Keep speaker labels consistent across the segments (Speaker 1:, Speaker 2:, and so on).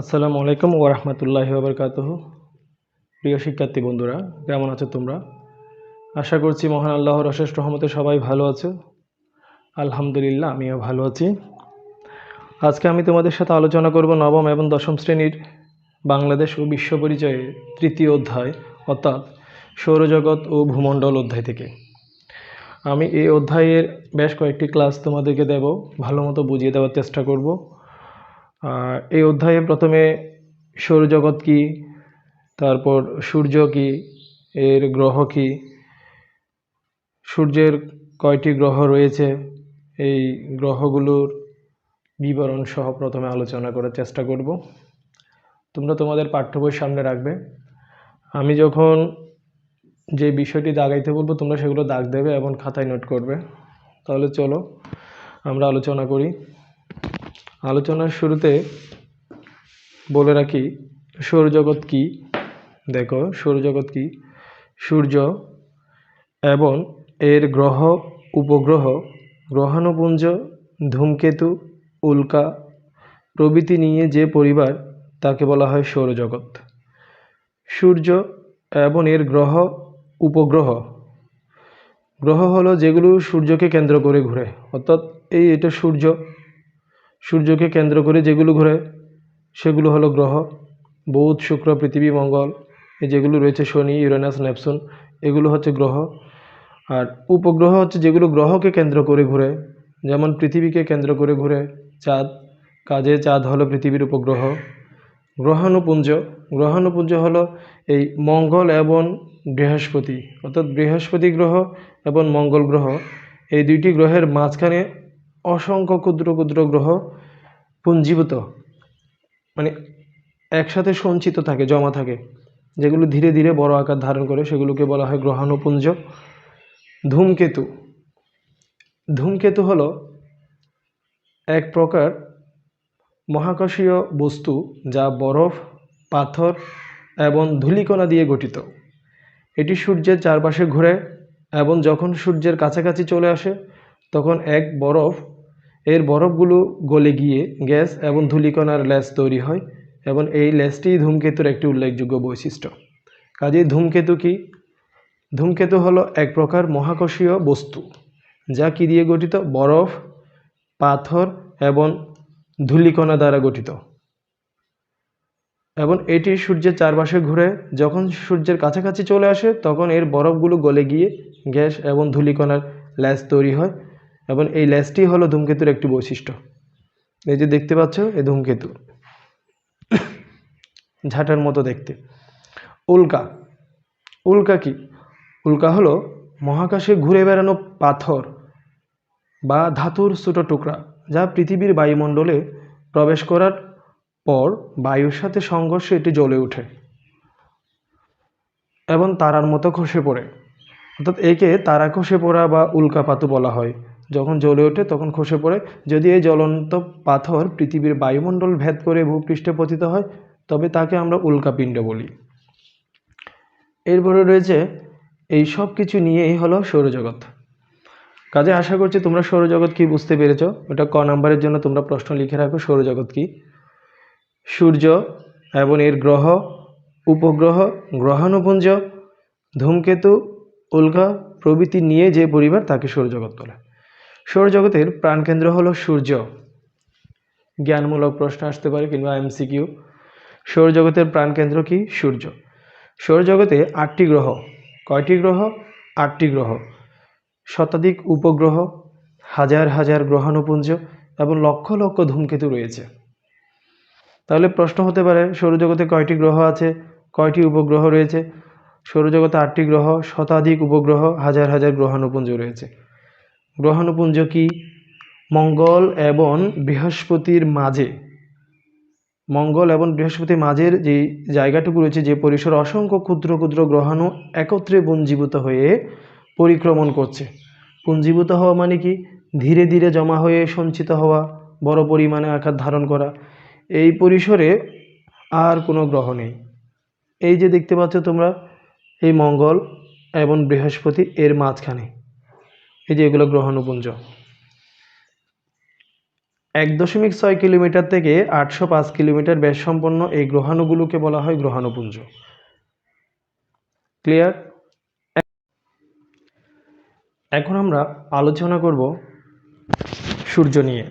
Speaker 1: আসসালামু আলাইকুম ওরহমতুল্লাহি ওবরকাতহ প্রিয় শিক্ষার্থী বন্ধুরা, কেমন আছো তোমরা? আশা করছি মহান আল্লাহর অশেষ রহমতে সবাই ভালো আছো। আলহামদুলিল্লাহ, আমিও ভালো আছি। আজকে আমি তোমাদের সাথে আলোচনা করব নবম এবং দশম শ্রেণির বাংলাদেশ ও বিশ্ব পরিচয়ে তৃতীয় অধ্যায়, অর্থাৎ সৌরজগৎ ও ভূমণ্ডল অধ্যায় থেকে। আমি এই অধ্যায়ের বেশ কয়েকটি ক্লাস তোমাদেরকে দেব ভালো মতো বুঝিয়ে দেওয়ার চেষ্টা করব। এই অধ্যায়ে প্রথমে সৌরজগৎ কী, তারপর সূর্য কী, এর গ্রহ কী, সূর্যের কয়টি গ্রহ রয়েছে, এই গ্রহগুলোর বিবরণ সহ প্রথমে আলোচনা করার চেষ্টা করব। তোমরা তোমাদের পাঠ্য বই সামনে রাখবে। আমি যখন যে বিষয়টি দাগাইতে বলব, তোমরা সেগুলো দাগ দেবে এবং খাতায় নোট করবে। তাহলে চলো আমরা আলোচনা করি। আলোচনার শুরুতে বলে রাখি, সৌরজগৎ কী? দেখো, সৌরজগৎ কী? সূর্য এবং এর গ্রহ, উপগ্রহ, গ্রহাণুপুঞ্জ, ধূমকেতু, উল্কা প্রভৃতি নিয়ে যে পরিবার, তাকে বলা হয় সৌরজগৎ। সূর্য এবং এর গ্রহ, উপগ্রহ। গ্রহ হলো যেগুলো সূর্যকে কেন্দ্র করে ঘুরে। অর্থাৎ এই এটা সূর্য সূর্যকে কেন্দ্র করে যেগুলো ঘুরে, সেগুলো হলো গ্রহ, বুধ, শুক্র, পৃথিবী, মঙ্গল যেগুলো রয়েছে, শনি, ইউরেনাস নেপসুন এগুলো হচ্ছে গ্রহ। আর উপগ্রহ হচ্ছে যেগুলো গ্রহকে কেন্দ্র করে ঘুরে, যেমন পৃথিবীকে কেন্দ্র করে ঘুরে চাঁদ, কাজে চাঁদ হলো পৃথিবীর উপগ্রহ। গ্রহাণুপুঞ্জ গ্রহাণুপুঞ্জ হলো এই মঙ্গল এবং বৃহস্পতি, অর্থাৎ বৃহস্পতি গ্রহ এবং মঙ্গল গ্রহ। এই দুইটি গ্রহের মাঝখানে অসংখ্য ক্ষুদ্র ক্ষুদ্র গ্রহ পুঞ্জীভূত। মানে একসাথে সঞ্চিত থাকে, জমা থাকে, যেগুলো ধীরে ধীরে বড় আকার ধারণ করে, সেগুলোকে বলা হয় গ্রহাণুপুঞ্জ। ধূমকেতু। ধূমকেতু হলো এক প্রকার মহাকাশীয় বস্তু যা বরফ, পাথর এবং ধূলিকণা দিয়ে গঠিত। এটি সূর্যের চারপাশে ঘুরে এবং যখন সূর্যের কাছাকাছি চলে আসে, তখন এক বরফ এর বরফগুলো গলে গিয়ে গ্যাস এবং ধূলিকণার ল্যাস তৈরি হয় এবং এই ল্যাসটি ধূমকেতুর একটি উল্লেখযোগ্য বৈশিষ্ট্য। কাজেই ধূমকেতু কি? ধূমকেতু হলো এক প্রকার মহাকর্ষীয় বস্তু, যা কি দিয়ে গঠিত? বরফ, পাথর এবং ধূলিকণা দ্বারা গঠিত। এবং এটি সূর্যের চারপাশে ঘুরে, যখন সূর্যের কাছাকাছি চলে আসে, তখন এর বরফগুলো গলে গিয়ে গ্যাস এবং ধূলিকণার ল্যাস তৈরি হয়। এবং এই ল্যাসটি হলো ধূমকেতুর একটি বৈশিষ্ট্য। এই যে দেখতে পাচ্ছ এই ধূমকেতু। ঝাঁটার মতো দেখতে। উল্কা। উল্কা কি? উল্কা হলো মহাকাশে ঘুরে বেড়ানো পাথর বা ধাতুর ছোটো টুকরা যা পৃথিবীর বায়ুমণ্ডলে প্রবেশ করার পর বায়ুর সাথে সংঘর্ষে এটি জ্বলে ওঠে এবং তারার মতো খসে পড়ে। অর্থাৎ একে তারা খসে পড়া বা উল্কাপাতু বলা হয়। যখন জ্বলে ওঠে তখন খসে পড়ে। যদি এই জ্বলন্ত পাথর পৃথিবীর বায়ুমণ্ডল ভেদ করে ভূপৃষ্ঠে পতিত হয়, তবে তাকে আমরা উল্কাপিণ্ড বলি। এরপরে রয়েছে, এই সব কিছু নিয়েই হলো সৌরজগৎ। কাজে আশা করছি তোমরা সৌরজগৎ কি বুঝতে পেরেছ? ওটা ক নাম্বারের জন্য তোমরা প্রশ্ন লিখে রাখো, সৌরজগৎ কি? সূর্য এবং এর গ্রহ, উপগ্রহ, গ্রহাণুপুঞ্জ, ধূমকেতু, উল্কা প্রভৃতি নিয়ে যে পরিবার তাকে সৌরজগৎ বলে। সৌরজগতের প্রাণকেন্দ্র হলো সূর্য। জ্ঞানমূলক প্রশ্ন আসতে পারে কিংবা এমসিকিউ সৌরজগতের প্রাণকেন্দ্র কি? সূর্য। সৌরজগতে আটটি গ্রহ। কয়টি গ্রহ? আটটি গ্রহ। শতাধিক উপগ্রহ, হাজার হাজার গ্রহাণুপুঞ্জ এবং লক্ষ লক্ষ ধূমকেতু রয়েছে। তাহলে প্রশ্ন হতে পারে, সৌরজগতে কয়টি গ্রহ আছে? কয়টি উপগ্রহ রয়েছে? সৌরজগতে আটটি গ্রহ, শতাধিক উপগ্রহ, হাজার হাজার গ্রহাণুপুঞ্জ রয়েছে। গ্রহাণুপুঞ্জ কি? মঙ্গল এবং বৃহস্পতির মাঝে। মঙ্গল এবং বৃহস্পতির মাঝের যে জায়গাটুকু রয়েছে, যে পরিসর অসংখ্য ক্ষুদ্র ক্ষুদ্র গ্রহাণু একত্রে পুঞ্জীভূত হয়ে পরিক্রমণ করছে। পুঞ্জীভূত হওয়া মানে কি? ধীরে ধীরে জমা হয়ে সঞ্চিত হওয়া, বড় পরিমাণে আকার ধারণ করা। এই পরিসরে আর কোনো গ্রহ নেই। এই যে দেখতে পাচ্ছ তোমরা, এই মঙ্গল এবং বৃহস্পতি এর মাঝখানে। এই যে এগুলো গ্রহাণুপুঞ্জ। এক দশমিক ছয় কিলোমিটার থেকে আটশো পাঁচ কিলোমিটার ব্যাস সম্পন্ন এই গ্রহাণুগুলোকে বলা হয় গ্রহাণুপুঞ্জ। ক্লিয়ার? এখন আমরা আলোচনা করব সূর্য নিয়ে।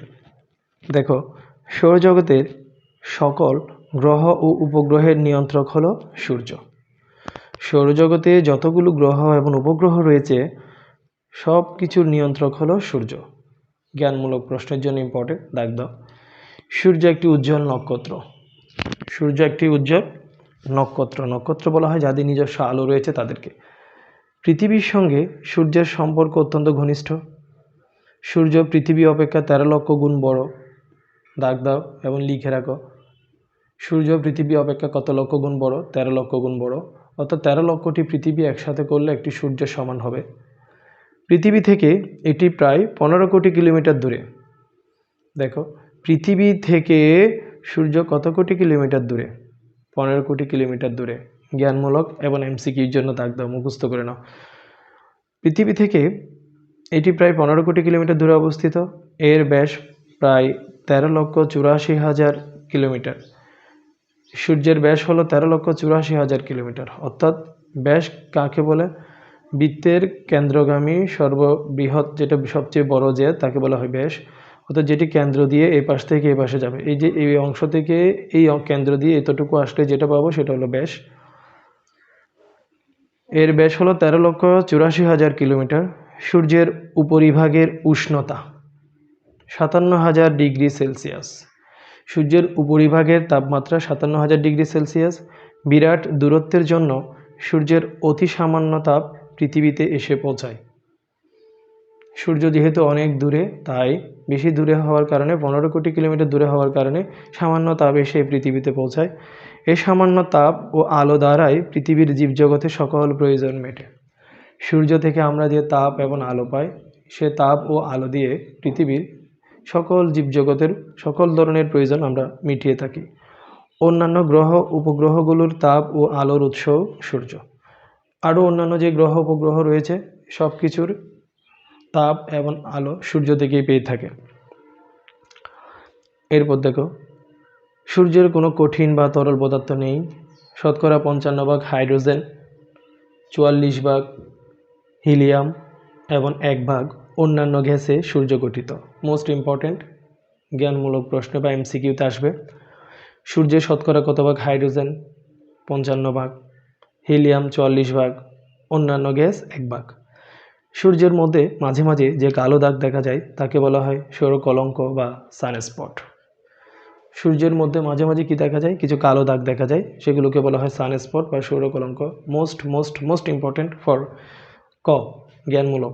Speaker 1: দেখো, সৌরজগতের সকল গ্রহ ও উপগ্রহের নিয়ন্ত্রক হলো সূর্য। সৌরজগতে যতগুলো গ্রহ এবং উপগ্রহ রয়েছে সব কিছুর নিয়ন্ত্রক হলো সূর্য। জ্ঞানমূলক প্রশ্নের জন্য ইম্পর্টেন্ট দাগ দাও সূর্য একটি উজ্জ্বল নক্ষত্র। সূর্য একটি উজ্জ্বল নক্ষত্র। নক্ষত্র বলা হয় যাদের নিজস্ব আলো রয়েছে তাদেরকে। পৃথিবীর সঙ্গে সূর্যের সম্পর্ক অত্যন্ত ঘনিষ্ঠ। সূর্য পৃথিবী অপেক্ষা তেরো লক্ষ গুণ বড়। দাগ দাও এবং লিখে রাখো। সূর্য পৃথিবী অপেক্ষা কত লক্ষ গুণ বড়? তেরো লক্ষ গুণ বড়। অর্থাৎ তেরো লক্ষটি পৃথিবী একসাথে করলে একটি সূর্যের সমান হবে। পৃথিবী থেকে এটি প্রায় পনেরো কোটি কিলোমিটার দূরে। দেখো, পৃথিবী থেকে সূর্য কত কোটি কিলোমিটার দূরে? পনেরো কোটি কিলোমিটার দূরে। জ্ঞানমূলক এবং এমসিকিউর জন্য দাও মুখস্থ করে নাও। পৃথিবী থেকে এটি প্রায় পনেরো কোটি কিলোমিটার দূরে অবস্থিত। এর ব্যাস প্রায় তেরো লক্ষ চুরাশি হাজার কিলোমিটার। সূর্যের ব্যাস হলো তেরো লক্ষ চুরাশি হাজার কিলোমিটার। অর্থাৎ ব্যাস কাকে বলে? বৃত্তের কেন্দ্রগামী সর্ববৃহৎ যেটা সবচেয়ে বড় যে, তাকে বলা হয় ব্যাস, অর্থাৎ যেটি কেন্দ্র দিয়ে এই পাশ থেকে এই পাশে যাবে। এই যে এই অংশ থেকে এই কেন্দ্র দিয়ে এতটুকু আসলে যেটা পাবো সেটা হলো ব্যাস। এর ব্যাস হলো তেরো লক্ষ চুরাশি হাজার কিলোমিটার। সূর্যের উপরিভাগের উষ্ণতা সাতান্ন হাজার ডিগ্রি সেলসিয়াস। সূর্যের উপরিভাগের তাপমাত্রা সাতান্ন হাজার ডিগ্রি সেলসিয়াস। বিরাট দূরত্বের জন্য সূর্যের অতি সামান্য তাপ পৃথিবীতে এসে পৌঁছায়। সূর্য যেহেতু অনেক দূরে, তাই বেশি দূরে হওয়ার কারণে, পনেরো কোটি কিলোমিটার দূরে হওয়ার কারণে সামান্য তাপ এসে পৃথিবীতে পৌঁছায়। এই সামান্য তাপ ও আলো দ্বারাই পৃথিবীর জীবজগতে সকল প্রয়োজন মেটে। সূর্য থেকে আমরা যে তাপ এবং আলো পাই, সে তাপ ও আলো দিয়ে পৃথিবীর সকল জীবজগতের সকল ধরনের প্রয়োজন আমরা মিটিয়ে থাকি। অন্যান্য গ্রহ, উপগ্রহগুলোর তাপ ও আলোর উৎস সূর্য। আরও অন্যান্য যে গ্রহ উপগ্রহ রয়েছে, সব কিছুর তাপ এবং আলো সূর্য থেকেই পেয়ে থাকে। এরপর দেখো, সূর্যের কোনো কঠিন বা তরল পদার্থ নেই। শতকরা পঞ্চান্ন ভাগ হাইড্রোজেন, চুয়াল্লিশ ভাগ হিলিয়াম এবং এক ভাগ অন্যান্য গ্যাসে সূর্য গঠিত। মোস্ট ইম্পর্ট্যান্ট জ্ঞানমূলক প্রশ্ন বা এমসিকিউতে আসবে, সূর্যের শতকরা কত ভাগ হাইড্রোজেন? পঞ্চান্ন ভাগ। হিলিয়াম চুয়াল্লিশ ভাগ, অন্যান্য গ্যাস এক ভাগ। সূর্যের মধ্যে মাঝে মাঝে যে কালো দাগ দেখা যায়, তাকে বলা হয় সৌর কলঙ্ক বা সানস্পট। সূর্যের মধ্যে মাঝে মাঝে কি দেখা যায়? কিছু কালো দাগ দেখা যায়, সেগুলোকে বলা হয় সানস্পট বা সৌর কলঙ্ক most most most important for ক, জ্ঞানমূলক।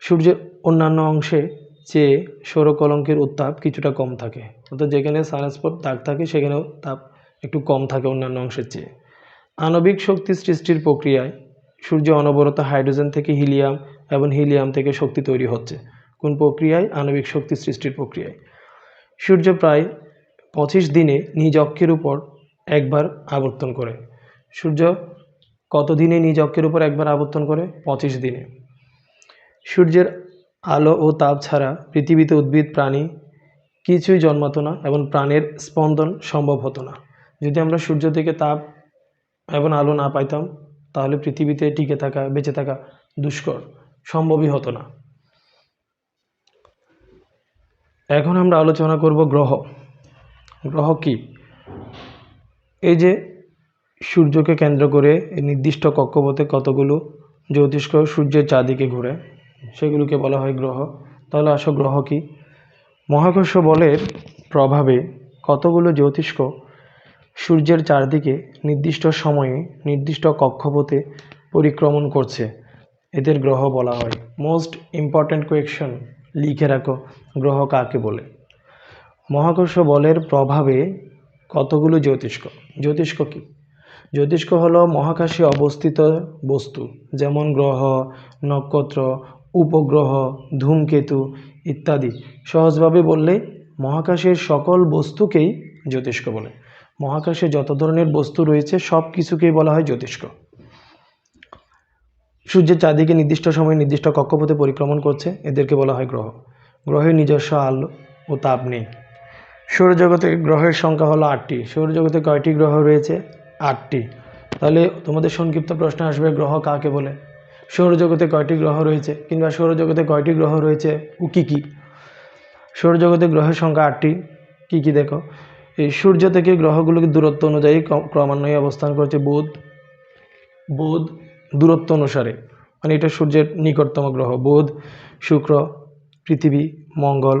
Speaker 1: সূর্যের অন্যান্য অংশে চেয়ে সৌরকলঙ্কের উত্তাপ কিছুটা কম থাকে। অর্থাৎ যেখানে সানস্পট দাগ থাকে, সেখানেও তাপ একটু কম থাকে অন্যান্য অংশের চেয়ে। আণবিক শক্তি সৃষ্টির প্রক্রিয়ায় সূর্য অনবরত হাইড্রোজেন থেকে হিলিয়াম এবং হিলিয়াম থেকে শক্তি তৈরি হচ্ছে। কোন প্রক্রিয়ায়? আণবিক শক্তি সৃষ্টির প্রক্রিয়ায়। সূর্য প্রায় পঁচিশ দিনে নিজ অক্ষের উপর একবার আবর্তন করে। সূর্য কত দিনে নিজ অক্ষের উপর একবার আবর্তন করে? পঁচিশ দিনে। সূর্যের আলো ও তাপ ছাড়া পৃথিবীতে উদ্ভিদ, প্রাণী কিছুই জন্মাতো না এবং প্রাণের স্পন্দন সম্ভব হতো না। যদি আমরা সূর্য থেকে তাপ এবং আলো না পাইতাম, তাহলে পৃথিবীতে টিকে থাকা, বেঁচে থাকা দুষ্কর সম্ভবই হতো না। এখন আমরা আলোচনা করব গ্রহ। গ্রহ কি? এই যে সূর্যকে কেন্দ্র করে নির্দিষ্ট কক্ষপথে কতগুলো জ্যোতিষ্ক সূর্যের চারদিকে ঘুরে, সেগুলোকে বলা হয় গ্রহ। তাহলে আসো গ্রহ কি? মহাকর্ষ বলের প্রভাবে কতগুলো জ্যোতিষ্ক সূর্যের চারদিকে নির্দিষ্ট সময়ে নির্দিষ্ট কক্ষপথে পরিক্রমণ করছে। এদের গ্রহ বলা হয়। মোস্ট ইম্পর্ট্যান্ট কোয়েকশন লিখে রাখো, গ্রহ কাকে বলে? মহাকর্ষ বলের প্রভাবে কতগুলো জ্যোতিষ্ক? জ্যোতিষ্ক কি? জ্যোতিষ্ক হলো মহাকাশে অবস্থিত বস্তু, যেমন গ্রহ, নক্ষত্র, উপগ্রহ, ধূমকেতু ইত্যাদি। সহজভাবে বললে মহাকাশের সকল বস্তুকেই জ্যোতিষ্ক বলে। মহাকাশে যত ধরনের বস্তু রয়েছে, সব কিছুকেই বলা হয় জ্যোতিষ্ক। সূর্যের চারদিকে নির্দিষ্ট সময়ে নির্দিষ্ট কক্ষপথে পরিক্রমণ করছে, এদেরকে বলা হয় গ্রহ। গ্রহের নিজস্ব আলো ও তাপ নেই। সৌরজগতে গ্রহের সংখ্যা হলো আটটি। সৌরজগতে কয়টি গ্রহ রয়েছে? আটটি। তাহলে তোমাদের সংক্ষিপ্ত প্রশ্ন আসবে, গ্রহ কাকে বলে? সৌরজগতে কয়টি গ্রহ রয়েছে? কিংবা সৌরজগতে কয়টি গ্রহ রয়েছে ও কী কী? সৌরজগতে গ্রহের সংখ্যা আটটি। কী কী দেখো? এই সূর্য থেকে গ্রহগুলোকে দূরত্ব অনুযায়ী ক্রমান্বয়ে অবস্থান করছে বুধ। বুধ দূরত্ব অনুসারে মানে এটা সূর্যের নিকটতম গ্রহ। বুধ, শুক্র, পৃথিবী, মঙ্গল,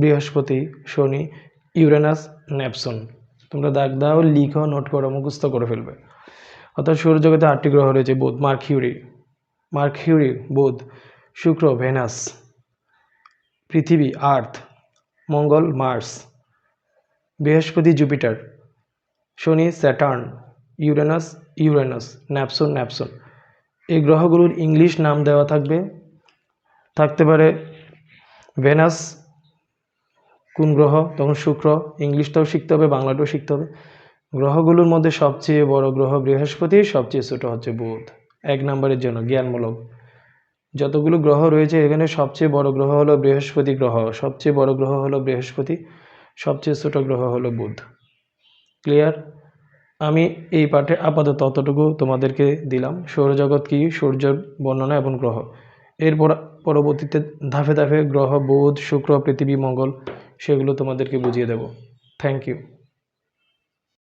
Speaker 1: বৃহস্পতি, শনি, ইউরেনাস নেপসন তোমরা দাগ দাও, লিখো, নোট করো, মুখস্থ করে ফেলবে। অর্থাৎ সৌরজগতে আটটি গ্রহ রয়েছে, বুধ মার্কিউরি মার্কিউরি বুধ, শুক্র, ভেনাস। পৃথিবী, আর্থ, মঙ্গল, মার্স। বৃহস্পতি জুপিটার, শনি Saturn, Uranus Uranus, Neptune Neptune. এই গ্রহগুলোর ইংলিশ নাম দেওয়া থাকবে, থাকতে পারে ভেনাস, কোন গ্রহ, তখন শুক্র, ইংলিশটাও শিখতে হবে, বাংলাটাও শিখতে হবে। গ্রহগুলোর মধ্যে সবচেয়ে বড় গ্রহ বৃহস্পতি, সবচেয়ে ছোট হচ্ছে বুধ, এক নম্বরের জন্য, জ্ঞানমূলক। যতগুলো গ্রহ রয়েছে, এখানে সবচেয়ে বড় গ্রহ হলো বৃহস্পতি গ্রহ, সবচেয়ে বড় গ্রহ হলো বৃহস্পতি। সবচেয়ে ছোট গ্রহ হলো বুধ। ক্লিয়ার আমি এই পাঠে আপাতত অতটুকু তোমাদেরকে দিলাম। সৌরজগৎ কি? সূর্যের বর্ণনা এবং গ্রহ। এরপর পরবর্তীতে ধাপে ধাপে গ্রহ, বুধ, শুক্র, পৃথিবী, মঙ্গল, সেগুলো তোমাদেরকে বুঝিয়ে দেব। Thank you